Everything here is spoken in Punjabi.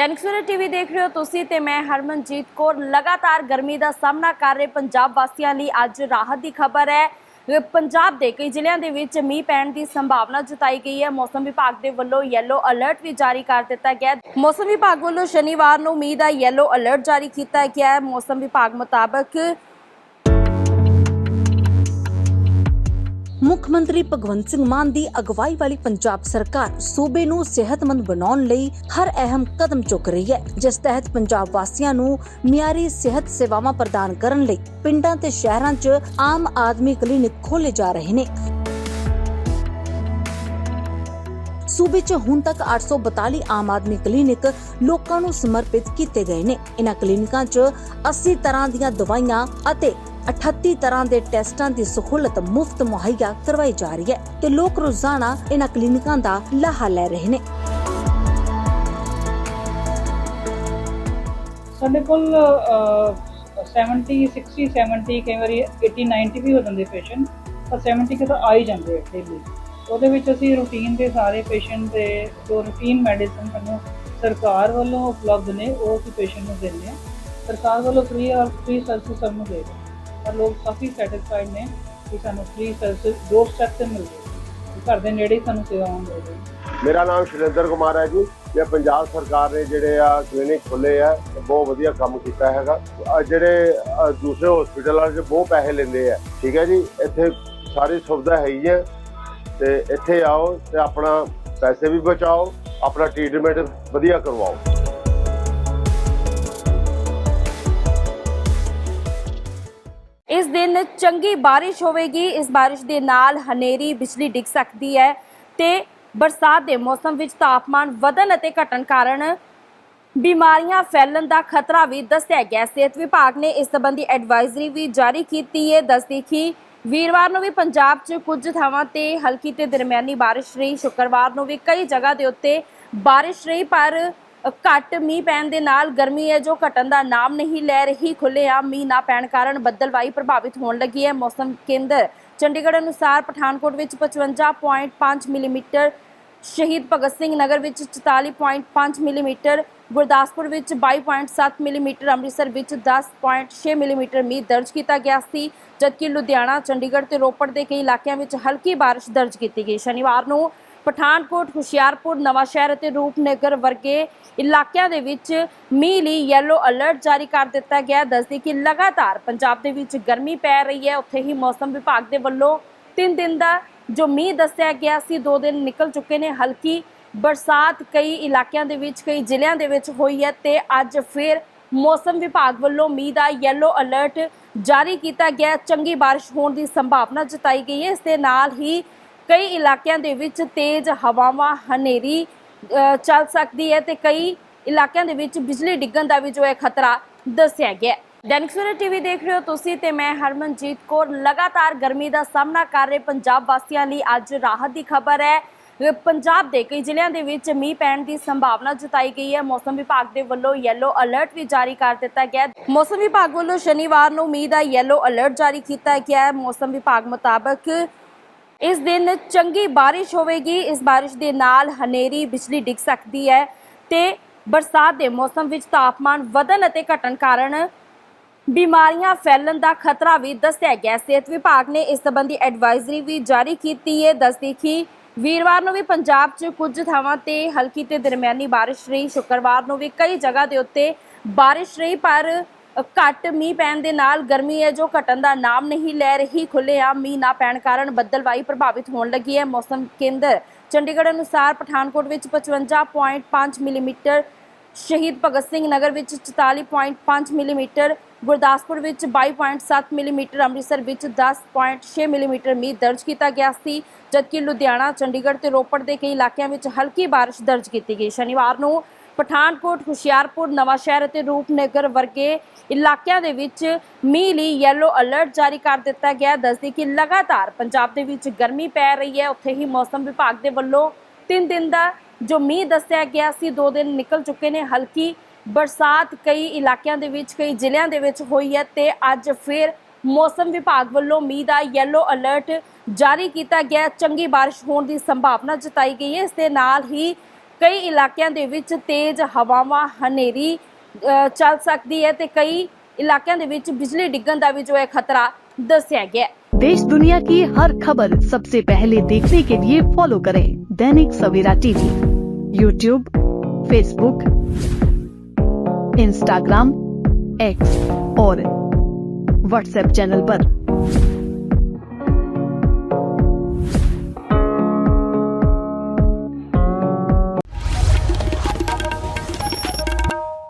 ਦੈਨਿਕ ਸਵੇਰਾ ਟੀਵੀ ਦੇਖ ਰਹੇ ਹੋ ਤੁਸੀਂ ਤੇ ਮੈਂ ਹਰਮਨਜੀਤ ਕੌਰ। ਲਗਾਤਾਰ ਗਰਮੀ ਦਾ ਸਾਹਮਣਾ ਕਰ ਰਹੇ ਪੰਜਾਬ ਵਾਸੀਆਂ ਲਈ ਅੱਜ ਰਾਹਤ ਦੀ ਖਬਰ ਹੈ। ਪੰਜਾਬ ਦੇ ਕਈ ਜ਼ਿਲ੍ਹਿਆਂ ਦੇ ਵਿੱਚ ਮੀਂਹ ਪੈਣ ਦੀ ਸੰਭਾਵਨਾ ਜਤਾਈ ਗਈ ਹੈ। ਮੌਸਮ ਵਿਭਾਗ ਦੇ ਵੱਲੋਂ ਯੈਲੋ ਅਲਰਟ ਵੀ ਜਾਰੀ ਕਰ ਦਿੱਤਾ ਗਿਆ ਮੌਸਮ ਵਿਭਾਗ ਵੱਲੋਂ ਸ਼ਨੀਵਾਰ ਨੂੰ ਮੀਂਹ ਦਾ ਯੈਲੋ ਅਲਰਟ ਜਾਰੀ ਕੀਤਾ ਗਿਆ ਹੈ। ਮੌਸਮ ਵਿਭਾਗ ਮੁਤਾਬਕ ਮੁੱਖ ਮੰਤਰੀ ਭਗਵੰਤ ਸਿੰਘ ਮਾਨ ਦੀ ਅਗਵਾਈ ਵਾਲੀ ਪੰਜਾਬ ਸਰਕਾਰ ਸੂਬੇ ਨੂੰ ਸਿਹਤਮੰਦ ਬਣਾਉਣ ਲਈ ਹਰ ਅਹਿਮ ਕਦਮ ਚੁੱਕ ਰਹੀ ਹੈ, ਜਿਸ ਤਹਿਤ ਪੰਜਾਬ ਵਾਸੀਆਂ ਨੂੰ ਮਿਆਰੀ ਸਿਹਤ ਸੇਵਾਵਾਂ ਪ੍ਰਦਾਨ ਕਰਨ ਲਈ ਪਿੰਡਾਂ ਤੇ ਸ਼ਹਿਰਾਂ 'ਚ ਆਮ ਆਦਮੀ ਕਲੀਨਿਕ ਖੋਲੇ ਜਾ ਰਹੇ ਨੇ। ਸੂਬੇ 'ਚ ਹੁਣ ਤੱਕ 842 ਆਮ ਆਦਮੀ ਕਲੀਨਿਕ ਲੋਕਾਂ ਨੂੰ ਸਮਰਪਿਤ ਕੀਤੇ ਗਏ ਨੇ। ਇਹਨਾਂ ਕਲੀਨਿਕਾਂ 'ਚ 80 ਤਰ੍ਹਾਂ ਦੀਆਂ ਦਵਾਈਆਂ ਅਤੇ 38 ਤਰ੍ਹਾਂ ਦੇ ਟੈਸਟਾਂ ਦੀ ਸਹੂਲਤ ਮੁਫਤ ਮੁਹੱਈਆ ਕਰਵਾਈ ਜਾ ਰਹੀ ਹੈ ਤੇ ਲੋਕ ਰੋਜ਼ਾਨਾ ਇਹਨਾਂ ਕਲੀਨਿਕਾਂ ਦਾ ਲਾਹਾ ਲੈ ਰਹੇ ਨੇ। ਸਾਡੇ ਕੋਲ 70 60 70 ਕਈ ਵਾਰੀ 80 90 ਵੀ ਹੋ ਜਾਂਦੇ ਪੇਸ਼ੈਂਟ ਪਰ 70 ਕਿ ਤਾਂ ਆ ਹੀ ਜਾਂਦੇ ਆ ਡੇਲੀ ਉਹਦੇ ਵਿੱਚ ਅਸੀਂ ਰੂਟੀਨ ਦੇ ਸਾਰੇ ਪੇਸ਼ੈਂਟ ਦੇ, ਜੋ ਰੂਟੀਨ ਮੈਡੀਸਨ ਸਾਨੂੰ ਸਰਕਾਰ ਵੱਲੋਂ ਉਪਲਬਧ ਨੇ, ਉਹ ਅਸੀਂ ਪੇਸ਼ੈਂਟ ਨੂੰ ਦਿੰਦੇ ਆ ਸਰਕਾਰ ਵੱਲੋਂ ਫ੍ਰੀ ਔਰ ਫ੍ਰੀ ਸਰਵਿਸ ਸਭ ਨੂੰ ਦੇ ਰਹੇ ਪਰ ਲੋਕ ਕਾਫੀ ਸੈਟੀਸਫਾਈਡ ਨੇ ਕਿ ਸਾਨੂੰ ਫ੍ਰੀ ਸਰਵਿਸ ਦੋ ਸਟੈਪ ਤੇ ਮਿਲ ਰਹੀ ਘਰ ਦੇ ਨੇੜੇ ਸਾਨੂੰ ਸੇਵਾਵਾਂ ਮਿਲ ਰਹੀਆਂ ਮੇਰਾ ਨਾਮ ਸ਼ਰਿੰਦਰ ਕੁਮਾਰ ਹੈ ਜੀ। ਇਹ ਪੰਜਾਬ ਸਰਕਾਰ ਨੇ ਜਿਹੜੇ ਆ ਕਲੀਨਿਕ ਖੋਲੇ ਆ, ਬਹੁਤ ਵਧੀਆ ਕੰਮ ਕੀਤਾ ਹੈਗਾ। ਜਿਹੜੇ ਦੂਸਰੇ ਹਸਪੀਟਲਾਂ 'ਚ ਬਹੁਤ ਪੈਸੇ ਲੈਂਦੇ ਆ। ਠੀਕ ਹੈ ਜੀ? ਇੱਥੇ ਸਾਰੀ ਸੁਵਿਧਾ ਹੈ ਹੀ ਹੈ। ਤੇ ਇੱਥੇ ਆਓ ਤੇ ਆਪਣਾ ਪੈਸੇ ਵੀ ਬਚਾਓ, ਆਪਣਾ ਟ੍ਰੀਟਮੈਂਟ ਵਧੀਆ ਕਰਵਾਓ। ਦਿਨ ਚੰਗੀ ਬਾਰਿਸ਼ ਹੋਵੇਗੀ, ਇਸ ਬਾਰਿਸ਼ ਦੇ ਨਾਲ ਹਨੇਰੀ, ਬਿਜਲੀ ਡਿੱਗ ਸਕਦੀ ਹੈ ਤੇ ਬਰਸਾਤ ਦੇ ਮੌਸਮ ਵਿੱਚ ਤਾਪਮਾਨ ਵਧਣ ਅਤੇ ਘਟਣ ਕਾਰਨ ਬਿਮਾਰੀਆਂ ਫੈਲਣ ਦਾ ਖਤਰਾ ਵੀ ਦੱਸਿਆ ਗਿਆ। ਸਿਹਤ ਵਿਭਾਗ ਨੇ ਇਸ ਸੰਬੰਧੀ ਐਡਵਾਈਜ਼ਰੀ ਵੀ ਜਾਰੀ ਕੀਤੀ ਹੈ। ਦੱਸਦੀ ਕਿ ਵੀਰਵਾਰ ਨੂੰ ਵੀ ਪੰਜਾਬ 'ਚ ਕੁਝ ਥਾਵਾਂ ਤੇ ਹਲਕੀ ਤੇ ਦਰਮਿਆਨੀ ਬਾਰਿਸ਼ ਰਹੀ। ਸ਼ੁੱਕਰਵਾਰ ਨੂੰ ਵੀ ਕਈ ਜਗ੍ਹਾ ਦੇ ਉੱਤੇ ਬਾਰਿਸ਼ ਰਹੀ, ਪਰ ਘੱਟ ਮੀਂਹ ਪੈਣ ਦੇ ਨਾਲ ਗਰਮੀ ਹੈ ਜੋ ਘਟਣ ਦਾ ਨਾਮ ਨਹੀਂ ਲੈ ਰਹੀ। ਖੁੱਲ੍ਹੇਆਮ ਮੀਂਹ ਨਾ ਪੈਣ ਕਾਰਨ ਬੱਦਲਵਾਈ ਪ੍ਰਭਾਵਿਤ ਹੋਣ ਲੱਗੀ ਹੈ। ਮੌਸਮ ਕੇਂਦਰ ਚੰਡੀਗੜ੍ਹ ਅਨੁਸਾਰ ਪਠਾਨਕੋਟ ਵਿੱਚ 55.5 ਮਿਲੀਮੀਟਰ, ਸ਼ਹੀਦ ਭਗਤ ਸਿੰਘ ਨਗਰ ਵਿੱਚ 44.5 ਮਿਲੀਮੀਟਰ, ਗੁਰਦਾਸਪੁਰ ਵਿੱਚ 22.7 ਮਿਲੀਮੀਟਰ, ਅੰਮ੍ਰਿਤਸਰ ਵਿੱਚ 10.6 ਮਿਲੀਮੀਟਰ ਮੀਂਹ ਦਰਜ ਕੀਤਾ ਗਿਆ ਸੀ। ਜਦਕਿ ਲੁਧਿਆਣਾ, ਚੰਡੀਗੜ੍ਹ ਤੇ ਰੋਪੜ ਦੇ ਕਈ ਇਲਾਕਿਆਂ ਵਿੱਚ ਹਲਕੀ ਬਾਰਿਸ਼ ਦਰਜ ਕੀਤੀ ਗਈ। ਸ਼ਨੀਵਾਰ ਨੂੰ ਪਠਾਨਕੋਟ, ਹੁਸ਼ਿਆਰਪੁਰ, ਨਵਾਂਸ਼ਹਿਰ ਅਤੇ ਰੂਪਨਗਰ ਵਰਗੇ ਇਲਾਕਿਆਂ ਦੇ ਵਿੱਚ ਮੀਂਹ ਲਈ ਯੈਲੋ ਅਲਰਟ ਜਾਰੀ ਕਰ ਦਿੱਤਾ ਗਿਆ ਦੱਸਦੀ ਕਿ ਲਗਾਤਾਰ ਪੰਜਾਬ ਦੇ ਵਿੱਚ ਗਰਮੀ ਪੈ ਰਹੀ ਹੈ। ਉੱਥੇ ਹੀ ਮੌਸਮ ਵਿਭਾਗ ਦੇ ਵੱਲੋਂ 3 ਦਿਨ ਦਾ ਜੋ ਮੀਂਹ ਦੱਸਿਆ ਗਿਆ ਸੀ 2 ਦਿਨ ਨਿਕਲ ਚੁੱਕੇ ਨੇ। ਹਲਕੀ ਬਰਸਾਤ ਕਈ ਇਲਾਕਿਆਂ ਦੇ ਵਿੱਚ, ਕਈ ਜ਼ਿਲ੍ਹਿਆਂ ਦੇ ਵਿੱਚ ਹੋਈ ਹੈ ਤੇ ਅੱਜ ਫਿਰ ਮੌਸਮ ਵਿਭਾਗ ਵੱਲੋਂ ਮੀਂਹ ਦਾ ਯੈਲੋ ਅਲਰਟ ਜਾਰੀ ਕੀਤਾ ਗਿਆ ਚੰਗੀ ਬਾਰਿਸ਼ ਹੋਣ ਦੀ ਸੰਭਾਵਨਾ ਜਤਾਈ ਗਈ ਹੈ। ਇਸ ਦੇ ਨਾਲ ਹੀ ਕਈ ਇਲਾਕਿਆਂ ਦੇ ਵਿੱਚ ਤੇਜ਼ ਹਵਾਵਾਂ, ਹਨੇਰੀ ਚੱਲ ਸਕਦੀ ਹੈ ਤੇ ਕਈ ਇਲਾਕਿਆਂ ਦੇ ਵਿੱਚ ਬਿਜਲੀ ਡਿੱਗਣ ਦਾ ਵੀ ਜੋ ਹੈ ਖਤਰਾ ਦੱਸਿਆ ਗਿਆ ਹੈ। ਦੈਨਿਕ ਸਵੇਰਾ ਟੀਵੀ ਦੇਖ ਰਹੇ ਹੋ ਤੁਸੀਂ ਤੇ ਮੈਂ ਹਰਮਨਜੀਤ ਕੌਰ। ਲਗਾਤਾਰ ਗਰਮੀ ਦਾ ਸਾਹਮਣਾ ਕਰ ਰਹੇ ਪੰਜਾਬ ਵਾਸੀਆਂ ਲਈ ਅੱਜ ਰਾਹਤ ਦੀ ਖਬਰ ਹੈ। ਪੰਜਾਬ ਦੇ ਕਈ ਜ਼ਿਲ੍ਹਿਆਂ ਦੇ ਵਿੱਚ ਮੀਂਹ ਪੈਣ ਦੀ ਸੰਭਾਵਨਾ ਜਤਾਈ ਗਈ ਹੈ। ਮੌਸਮ ਵਿਭਾਗ ਦੇ ਵੱਲੋਂ ਯੈਲੋ ਅਲਰਟ ਵੀ ਜਾਰੀ ਕਰ ਦਿੱਤਾ ਗਿਆ ਮੌਸਮ ਵਿਭਾਗ ਵੱਲੋਂ ਸ਼ਨੀਵਾਰ ਨੂੰ ਮੀਂਹ ਦਾ ਯੈਲੋ ਅਲਰਟ ਜਾਰੀ ਕੀਤਾ ਗਿਆ ਹੈ। ਮੌਸਮ ਵਿਭਾਗ ਮੁਤਾਬਕ ਇਸ ਦਿਨ ਚੰਗੀ ਬਾਰਿਸ਼ ਹੋਵੇਗੀ। ਇਸ ਬਾਰਿਸ਼ ਦੇ ਨਾਲ ਹਨੇਰੀ, ਬਿਜਲੀ ਡਿੱਗ ਸਕਦੀ ਹੈ ਤੇ ਬਰਸਾਤ ਦੇ ਮੌਸਮ ਵਿੱਚ ਤਾਪਮਾਨ ਵਧਣ ਅਤੇ ਘਟਣ ਕਾਰਨ ਬਿਮਾਰੀਆਂ ਫੈਲਣ ਦਾ ਖਤਰਾ ਵੀ ਦੱਸਿਆ ਗਿਆ। ਸਿਹਤ ਵਿਭਾਗ ਨੇ ਇਸ ਸੰਬੰਧੀ ਐਡਵਾਈਜ਼ਰੀ ਵੀ ਜਾਰੀ ਕੀਤੀ ਹੈ। ਦੱਸਦੀ ਕਿ ਵੀਰਵਾਰ ਨੂੰ ਵੀ ਪੰਜਾਬ 'ਚ ਕੁਝ ਥਾਵਾਂ ਤੇ ਹਲਕੀ ਤੇ ਦਰਮਿਆਨੀ ਬਾਰਿਸ਼ ਰਹੀ। ਸ਼ੁੱਕਰਵਾਰ ਨੂੰ ਵੀ ਕਈ ਜਗ੍ਹਾ ਦੇ ਉੱਤੇ ਬਾਰਿਸ਼ ਰਹੀ, ਪਰ ਘੱਟ ਮੀਂਹ ਪੈਣ ਦੇ ਨਾਲ ਗਰਮੀ ਹੈ ਜੋ ਘਟਣ ਦਾ ਨਾਮ ਨਹੀਂ ਲੈ ਰਹੀ। ਖੁੱਲ੍ਹੇਆਮ ਮੀਂਹ ਨਾ ਪੈਣ ਕਾਰਨ ਬੱਦਲਵਾਈ ਪ੍ਰਭਾਵਿਤ ਹੋਣ ਲੱਗੀ ਹੈ। ਮੌਸਮ ਕੇਂਦਰ ਚੰਡੀਗੜ੍ਹ ਅਨੁਸਾਰ ਪਠਾਨਕੋਟ ਵਿੱਚ 55.5 ਮਿਲੀਮੀਟਰ, ਸ਼ਹੀਦ ਭਗਤ ਸਿੰਘ ਨਗਰ ਵਿੱਚ 44.5 ਮਿਲੀਮੀਟਰ, ਗੁਰਦਾਸਪੁਰ ਵਿੱਚ 22.7 ਮਿਲੀਮੀਟਰ, ਅੰਮ੍ਰਿਤਸਰ ਵਿੱਚ 10.6 ਮਿਲੀਮੀਟਰ ਮੀਂਹ ਦਰਜ ਕੀਤਾ ਗਿਆ ਸੀ, ਜਦਕਿ ਲੁਧਿਆਣਾ, ਚੰਡੀਗੜ੍ਹ ਤੇ ਰੋਪੜ ਦੇ ਕਈ ਇਲਾਕਿਆਂ ਵਿੱਚ ਹਲਕੀ ਬਾਰਿਸ਼ ਦਰਜ ਕੀਤੀ ਗਈ। ਸ਼ਨੀਵਾਰ ਨੂੰ ਪਠਾਨਕੋਟ, ਹੁਸ਼ਿਆਰਪੁਰ, ਨਵਾਂਸ਼ਹਿਰ ਅਤੇ ਰੂਪਨਗਰ ਵਰਗੇ ਇਲਾਕਿਆਂ ਦੇ ਵਿੱਚ ਮੀਂਹ ਲਈ ਯੈਲੋ ਅਲਰਟ ਜਾਰੀ ਕਰ ਦਿੱਤਾ ਗਿਆ ਦੱਸਦੀ ਕਿ ਲਗਾਤਾਰ ਪੰਜਾਬ ਦੇ ਵਿੱਚ ਗਰਮੀ ਪੈ ਰਹੀ ਹੈ। ਉੱਥੇ ਹੀ ਮੌਸਮ ਵਿਭਾਗ ਦੇ ਵੱਲੋਂ 3 ਦਿਨ ਦਾ ਜੋ ਮੀਂਹ ਦੱਸਿਆ ਗਿਆ ਸੀ 2 ਦਿਨ ਨਿਕਲ ਚੁੱਕੇ ਨੇ। ਹਲਕੀ ਬਰਸਾਤ ਕਈ ਇਲਾਕਿਆਂ ਦੇ ਵਿੱਚ, ਕਈ ਜ਼ਿਲ੍ਹਿਆਂ ਦੇ ਵਿੱਚ ਹੋਈ ਹੈ ਤੇ ਅੱਜ ਫਿਰ ਮੌਸਮ ਵਿਭਾਗ ਵੱਲੋਂ ਮੀਂਹ ਦਾ ਯੈਲੋ ਅਲਰਟ ਜਾਰੀ ਕੀਤਾ ਗਿਆ ਚੰਗੀ ਬਾਰਿਸ਼ ਹੋਣ ਦੀ ਸੰਭਾਵਨਾ ਜਤਾਈ ਗਈ ਹੈ। ਇਸ ਦੇ ਨਾਲ ਹੀ ਕਈ ਇਲਾਕਿਆਂ ਦੇ ਵਿੱਚ ਤੇਜ਼ ਹਵਾਵਾਂ ਹਨੇਰੀ ਅ, ਚੱਲ ਸਕਦੀ ਹੈ ਤੇ ਕਈ ਇਲਾਕਿਆਂ ਦੇ ਵਿੱਚ ਬਿਜਲੀ ਡਿੱਗਣ ਦਾ ਵੀ ਜੋ ਹੈ ਖਤਰਾ ਦੱਸਿਆ ਗਿਆ ਹੈ देश दुनिया की हर खबर सबसे पहले देखने के लिए फॉलो करें Dainik Savera TV YouTube Facebook Instagram X और व्हाट्सएप चैनल पर।